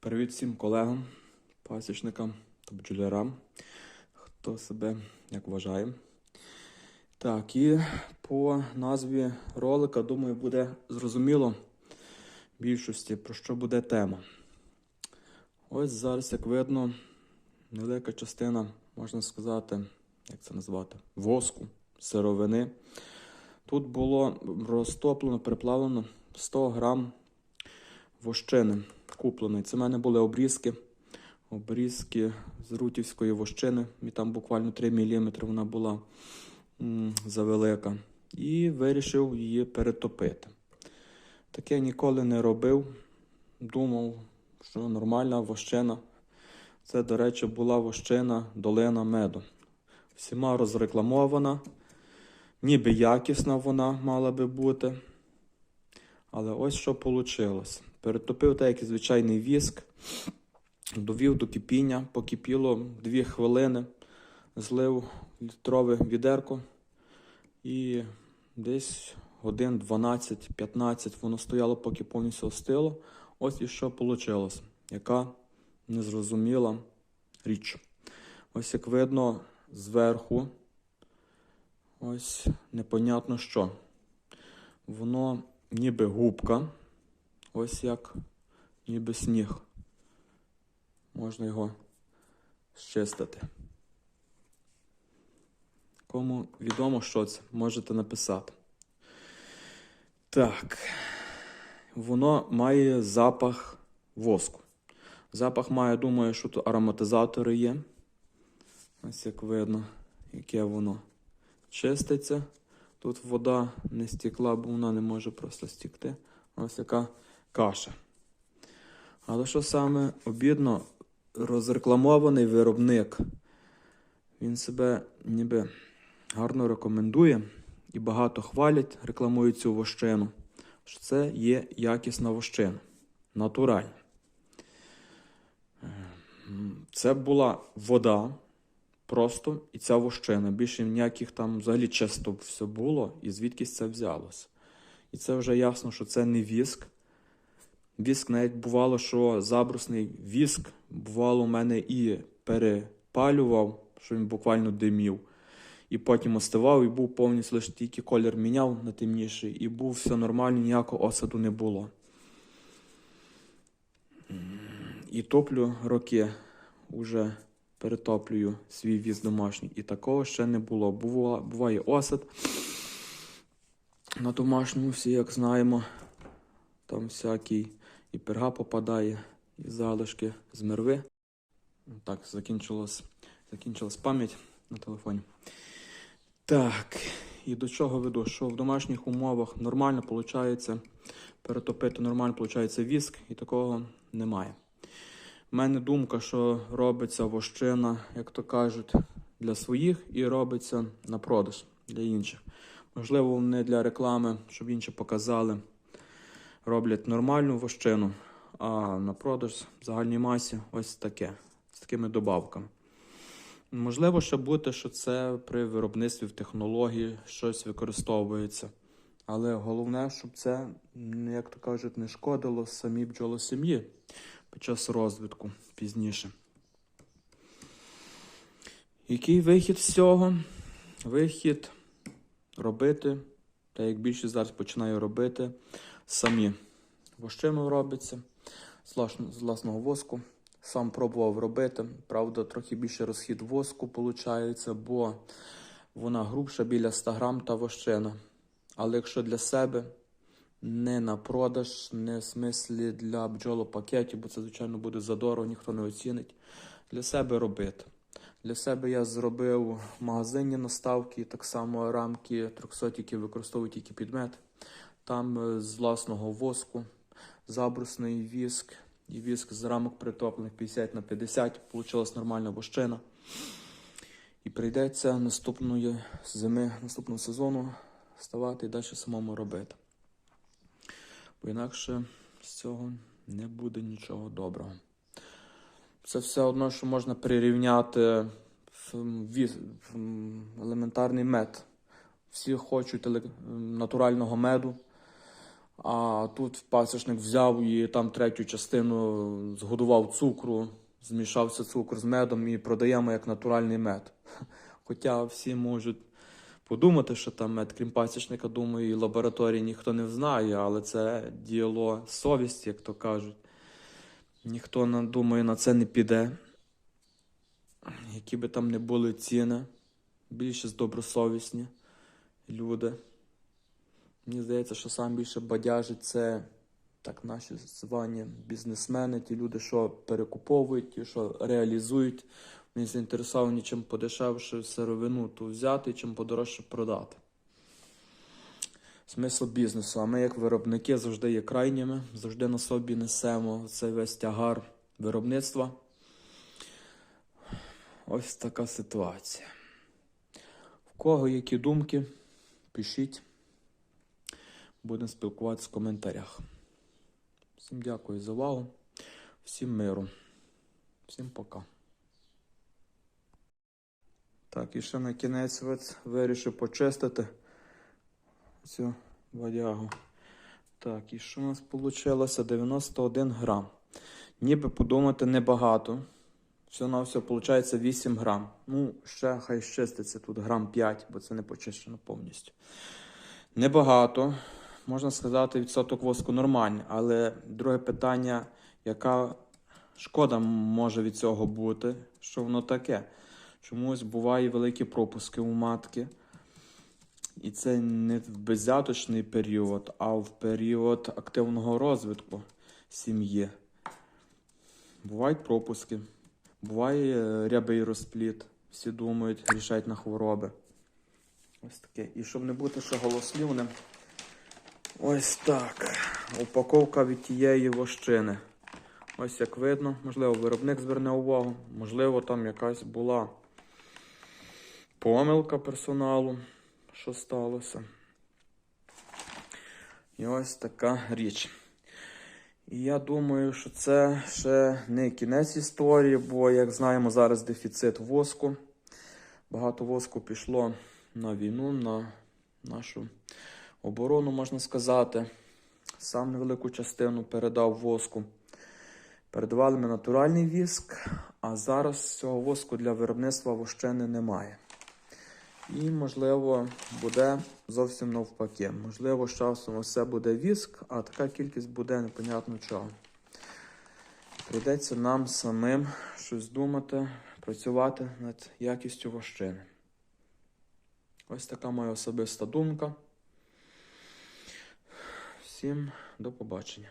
Привіт всім колегам, пасічникам та бджолярам, хто себе як вважає. Так, і по назві ролика, думаю, буде зрозуміло більшості, про що буде тема. Ось зараз, як видно, невелика частина, можна сказати, як це назвати, воску, сировини. Тут було розтоплено, приплавлено 100 грам вощини куплений. Це в мене були обрізки. Обрізки з рутівської вощини. І там буквально 3 мм вона була завелика. І вирішив її перетопити. Таке ніколи не робив. Думав, що нормальна вощина. Це, до речі, була вощина долина меду. Всіма розрекламована. Ніби якісна вона мала би бути. Але ось що вийшло. Перетопив так, як і звичайний віск, довів до кипіння, покипіло 2 хвилини, злив літрове відерко і десь годин 12-15 воно стояло, поки повністю остило. Ось і що вийшло. Яка незрозуміла річ. Ось як видно зверху, ось непонятно що. Воно ніби губка. Ось як ніби сніг. Можна його щистити. Кому відомо, що це, можете написати. Так. Воно має запах воску. Запах має, думаю, що тут ароматизатори є. Ось як видно, яке воно чиститься. Тут вода не стікла, бо вона не може просто стікти. Ось яка каша. Але що саме обідно, розрекламований виробник, він себе ніби гарно рекомендує і багато хвалять, рекламують цю вощину, що це є якісна вощина, натуральна. Це була вода просто і ця вощина. Більше ніяких там взагалі чисто все було, і звідкись це взялося. І це вже ясно, що це не віск. Віск навіть бувало, що забрусний віск, бувало, у мене і перепалював, що він буквально димів. І потім остивав, і був повністю лише тільки колір міняв на темніший, і був все нормально, ніякого осаду не було. І топлю роки, уже перетоплюю свій віз домашній. І такого ще не було. Бува- Буває осад. На домашньому всі, як знаємо, там всякий і перга попадає, і залишки з мерви. Так, закінчилась, закінчилась пам'ять на телефоні. Так, і до чого веду? Що в домашніх умовах нормально виходить перетопити, нормально виходить віск, і такого немає. У мене думка, що робиться вощина, як то кажуть, для своїх і робиться на продаж для інших. Можливо, не для реклами, щоб інші показали. Роблять нормальну вощину, а на продаж в загальній масі ось таке, з такими добавками. Можливо, ще бути, що це при виробництві в технології щось використовується. Але головне, щоб це, як то кажуть, не шкодило самій бджолосім'ї під час розвитку пізніше. Який вихід з цього? Вихід робити, так як більшість зараз починає робити, самі. Вощину робиться з власного воску. Сам пробував робити. Правда, трохи більше розхід воску виходить, бо вона грубша біля 100 грам та вощина. Але якщо для себе, не на продаж, не в смислі для бджолопакетів, бо це, звичайно, буде задорого, ніхто не оцінить. Для себе робити. Для себе я зробив магазинні наставки, так само рамки 300, які використовують тільки підмет. Там е, з власного воску, забрусний віск і віск з рамок притоплених 50 на 50. Получилась нормальна вощина. І прийдеться наступної зими, наступного сезону ставати і далі самому робити. Бо інакше з цього не буде нічого доброго. Це все одно, що можна прирівняти в елементарний мед. Всі хочуть натурального меду, А тут пасічник взяв і там третю частину згодував цукру, змішався цукор з медом і продаємо як натуральний мед. Хоча всі можуть подумати, що там мед, крім пасічника, думаю, і лабораторії ніхто не знає, але це діяло совісті, як то кажуть. Ніхто, думаю, на це не піде. Які би там не були ціни, більшість добросовісні люди. Мені здається, що сам більше бадяжить це так наші звані бізнесмени, ті люди, що перекуповують, ті, що реалізують. Вони заінтересовані чим подешевше сировину ту взяти, чим подорожче продати. Смисл бізнесу. А ми, як виробники, завжди є крайніми, завжди на собі несемо цей весь тягар виробництва. Ось така ситуація. В кого які думки, пишіть. Будемо спілкуватися в коментарях. Всім дякую за увагу. Всім миру. Всім пока. Так, і ще на кінець вирішив почистити цю водягу. Так, і що у нас вийшло? 91 грам. Ніби подумати небагато. Все на все виходить 8 грам. Ну, ще хай щиститься тут грам 5, бо це не почищено повністю. Небагато. Можна сказати, відсоток воску нормальний, але друге питання, яка шкода може від цього бути, що воно таке? Чомусь буває великі пропуски у матки. І це не в беззяточний період, а в період активного розвитку сім'ї. Бувають пропуски, буває е, рябий розпліт. Всі думають, рішають на хвороби. Ось таке. І щоб не бути ще голослівним, ось так. Упаковка від тієї вощини. Ось як видно, можливо, виробник зверне увагу, можливо, там якась була помилка персоналу, що сталося. І ось така річ. І я думаю, що це ще не кінець історії, бо, як знаємо, зараз дефіцит воску. Багато воску пішло на війну, на нашу оборону, можна сказати. Сам невелику частину передав воску. Передавали ми натуральний віск, а зараз цього воску для виробництва вощини немає. І, можливо, буде зовсім навпаки. Можливо, з часом все буде віск, а така кількість буде непонятно чого. Прийдеться нам самим щось думати, працювати над якістю вощини. Ось така моя особиста думка. Всім до побачення.